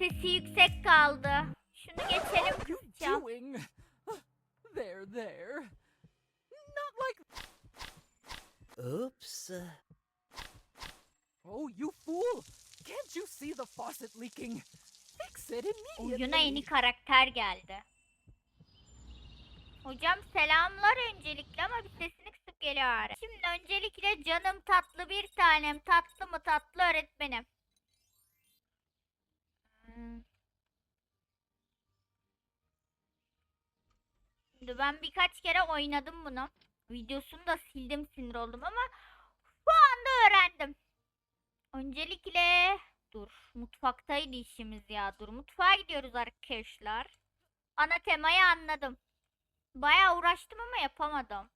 Sesi yüksek kaldı. Şunu geçelim What are you kısacağım. doing? There, there. Not like. Oops. Oh, you fool! Can't you see the faucet leaking? Fix it Oyuna yeni immediately. karakter geldi. Hocam selamlar öncelikle ama bir sesini kısıp geliyor. Şimdi öncelikle canım tatlı bir tanem tatlı mı tatlı öğretmenim. Şimdi ben birkaç kere oynadım bunu. Videosunu da sildim sinir oldum ama şu anda öğrendim. Öncelikle dur mutfaktaydı işimiz ya dur mutfağa gidiyoruz arkadaşlar. Ana temayı anladım. Bayağı uğraştım ama yapamadım.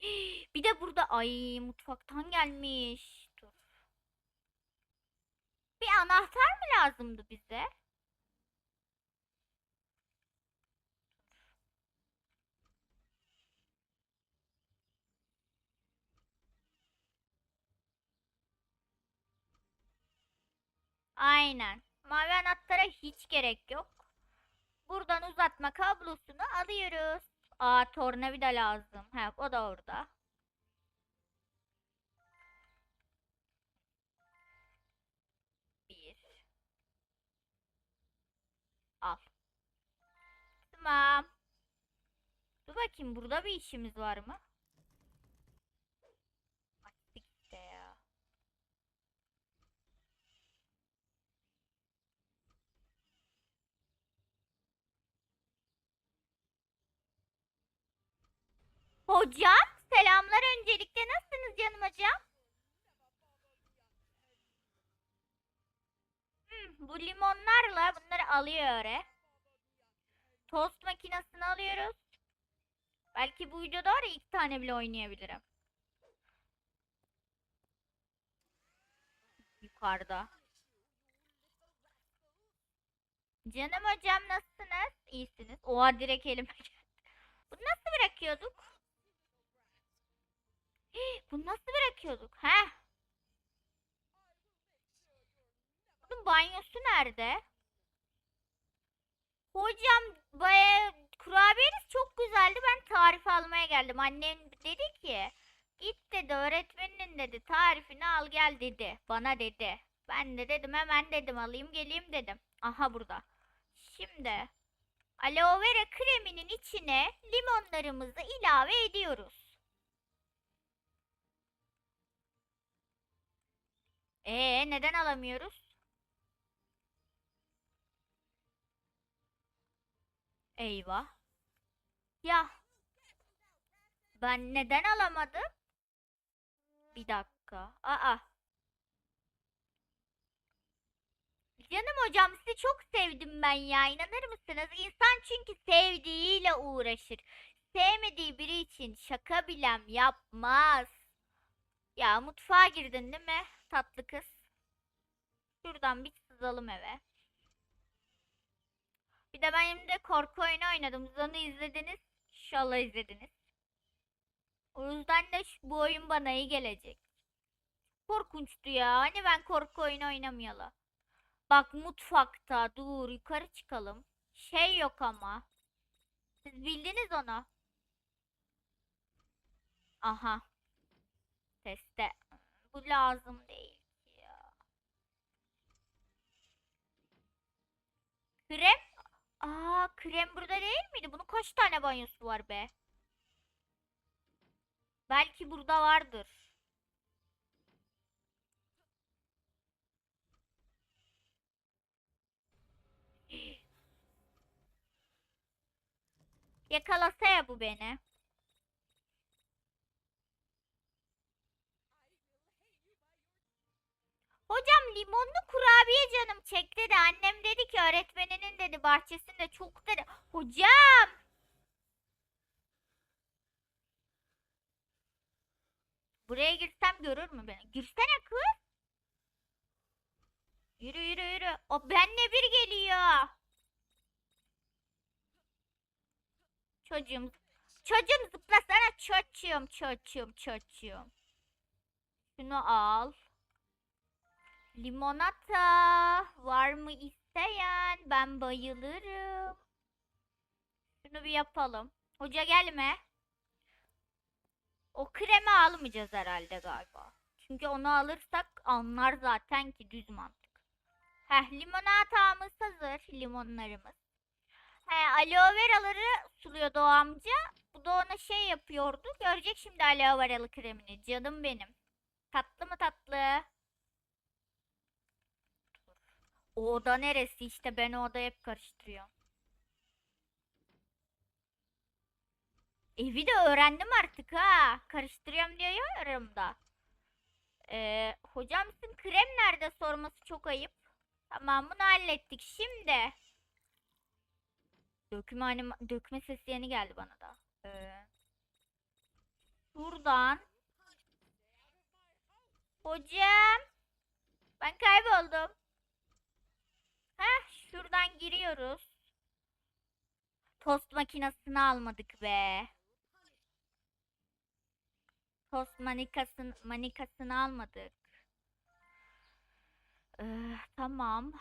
Bir de burada ay mutfaktan gelmiş. Dur. Bir anahtar mı lazımdı bize? Aynen. Mavi anahtara hiç gerek yok. Buradan uzatma kablosunu alıyoruz. Aa tornavida lazım. He o da orada. Bir. Al. Tamam. Dur bakayım burada bir işimiz var mı? Açtık işte ya. Hocam selamlar öncelikle nasılsınız canım hocam? Hmm, bu limonlarla bunları alıyor öyle. Tost makinesini alıyoruz. Belki bu videoda var ya iki tane bile oynayabilirim. Yukarıda. Canım hocam nasılsınız? İyisiniz. Oha direkt elime geldi. Bunu nasıl bırakıyorduk? Hii, Bunu nasıl bırakıyorduk? He? Bunun banyosu nerede? Hocam baya kurabiyeniz çok güzeldi. Ben tarif almaya geldim. Annem dedi ki git dedi öğretmeninin dedi tarifini al gel dedi. Bana dedi. Ben de dedim hemen dedim alayım geleyim dedim. Aha burada. Şimdi aloe vera kreminin içine limonlarımızı ilave ediyoruz. Ee neden alamıyoruz? Eyvah. Ya. Ben neden alamadım? Bir dakika. Aa. Canım hocam sizi çok sevdim ben ya. İnanır mısınız? İnsan çünkü sevdiğiyle uğraşır. Sevmediği biri için şaka bilem yapmaz. Ya mutfağa girdin değil mi? Tatlı kız. Şuradan bir sızalım eve. Bir de ben şimdi korku oyunu oynadım. Onu izlediniz. İnşallah izlediniz. O yüzden de bu oyun bana iyi gelecek. Korkunçtu ya. Hani ben korku oyunu oynamayalı. Bak mutfakta. Dur yukarı çıkalım. Şey yok ama. Siz bildiniz onu. Aha. Teste. Bu lazım değil ki ya. Krem? Aa krem burada değil miydi? Bunun kaç tane banyosu var be? Belki burada vardır. Yakalasa ya bu beni. Hocam limonlu kurabiye canım çekti de annem dedi ki öğretmeninin dedi bahçesinde çok dedi. Hocam. Buraya girsem görür mü beni? Girsene kız. Yürü yürü yürü. O benle bir geliyor. Çocuğum. Çocuğum zıplasana çocuğum çocuğum çocuğum. Şunu al. Limonata var mı isteyen? Ben bayılırım. Şunu bir yapalım. Hoca gelme. O kremi almayacağız herhalde galiba. Çünkü onu alırsak anlar zaten ki düz mantık. Heh limonatamız hazır. Limonlarımız. He, aloe veraları suluyordu o amca. Bu da ona şey yapıyordu. Görecek şimdi aloe veralı kremini. Canım benim. Tatlı mı tatlı? Oda neresi işte ben o odayı hep karıştırıyorum. Evi de öğrendim artık ha. Karıştırıyorum diyorum da. Ee, hocam sizin krem nerede sorması çok ayıp. Tamam bunu hallettik. Şimdi dökme anima dökme sesi yeni geldi bana da. Ee, buradan Hocam ben kayboldum. Heh şuradan giriyoruz. Tost makinesini almadık be. Tost manikasını, manikasını almadık. Ee, tamam.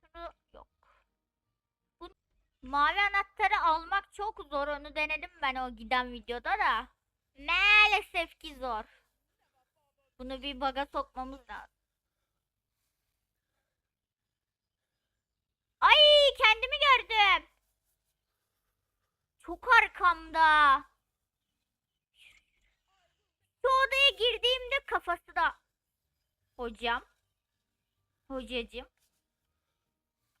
Şunu yok. Bu mavi anahtarı almak çok zor. Onu denedim ben o giden videoda da. Maalesef ki zor. Bunu bir baga sokmamız lazım. Ay kendimi gördüm. Çok arkamda. Şu odaya girdiğimde kafası da. Hocam. Hocacım.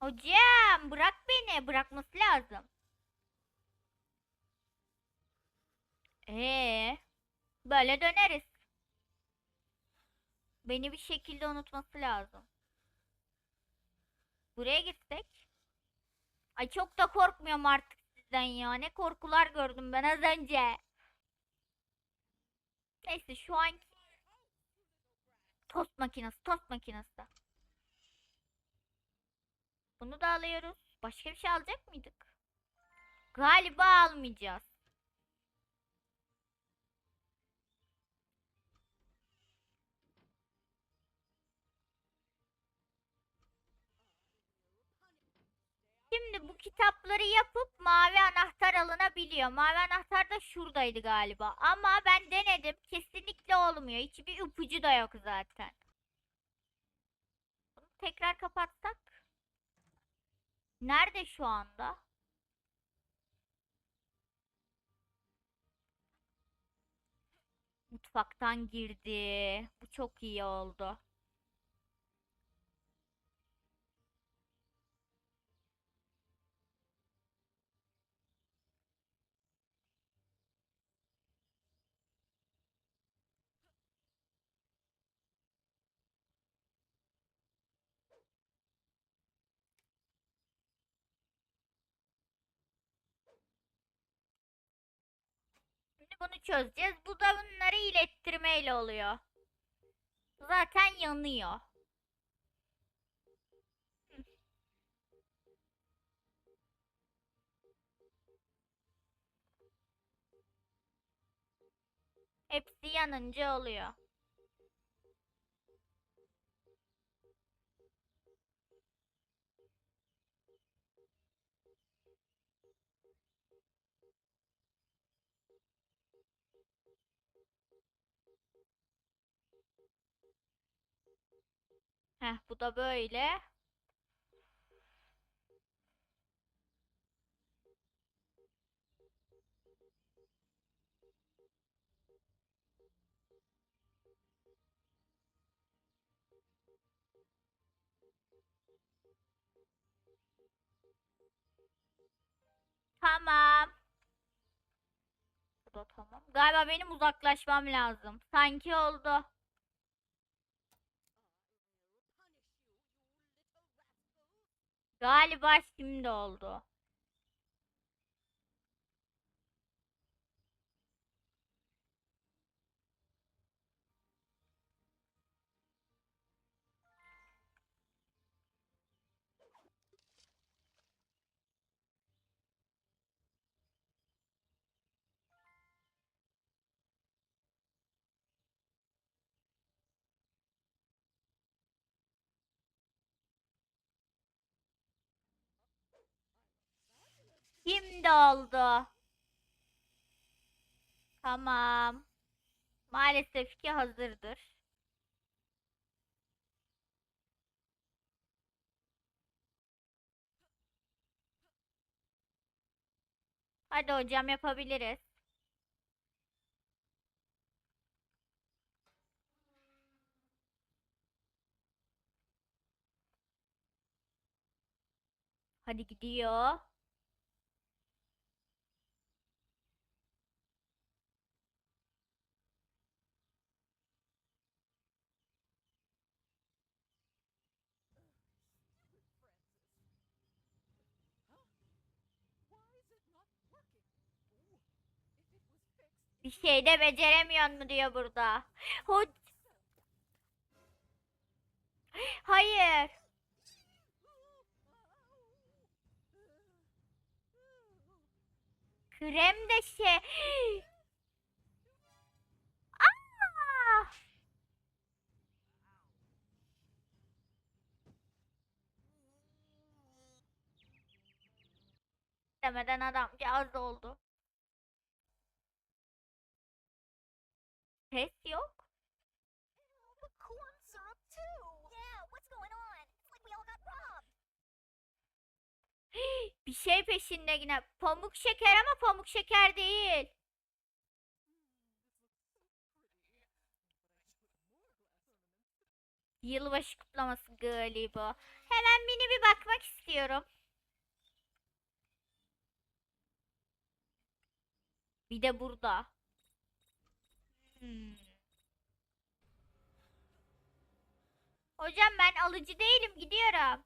Hocam bırak beni. Bırakması lazım. Ee, böyle döneriz. Beni bir şekilde unutması lazım. Buraya gitsek. Ay çok da korkmuyorum artık sizden ya. Ne korkular gördüm ben az önce. Neyse şu anki tost makinesi, tost makinesi. Bunu da alıyoruz. Başka bir şey alacak mıydık? Galiba almayacağız. Şimdi bu kitapları yapıp mavi anahtar alınabiliyor. Mavi anahtar da şuradaydı galiba. Ama ben denedim. Kesinlikle olmuyor. Hiçbir ipucu da yok zaten. Bunu tekrar kapatsak. Nerede şu anda? Mutfaktan girdi. Bu çok iyi oldu. Bunu çözeceğiz. Bu da bunları ilettirmeyle oluyor. Zaten yanıyor. Hepsi yanınca oluyor. Heh, bu da böyle. Tamam. Bu da tamam. Galiba benim uzaklaşmam lazım. Sanki oldu. Galiba şimdi oldu. Şimdi oldu. Tamam. Maalesef ki hazırdır. Hadi hocam yapabiliriz. Hadi gidiyor. Bir şey de beceremiyor mu diyor burada. Ho Hayır. Krem de şey. Aa! Demeden adamcağız oldu. Got robbed. Bir şey peşinde yine. Pamuk şeker ama pamuk şeker değil. Yılbaşı kutlaması galiba. Hemen mini bir bakmak istiyorum. Bir de burada. Hmm. Hocam ben alıcı değilim gidiyorum.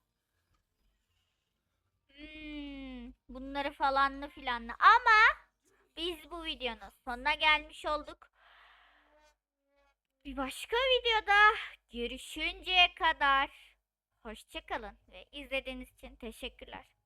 Hmm, bunları falanlı filanlı ama biz bu videonun sonuna gelmiş olduk. Bir başka videoda görüşünceye kadar hoşçakalın ve izlediğiniz için teşekkürler.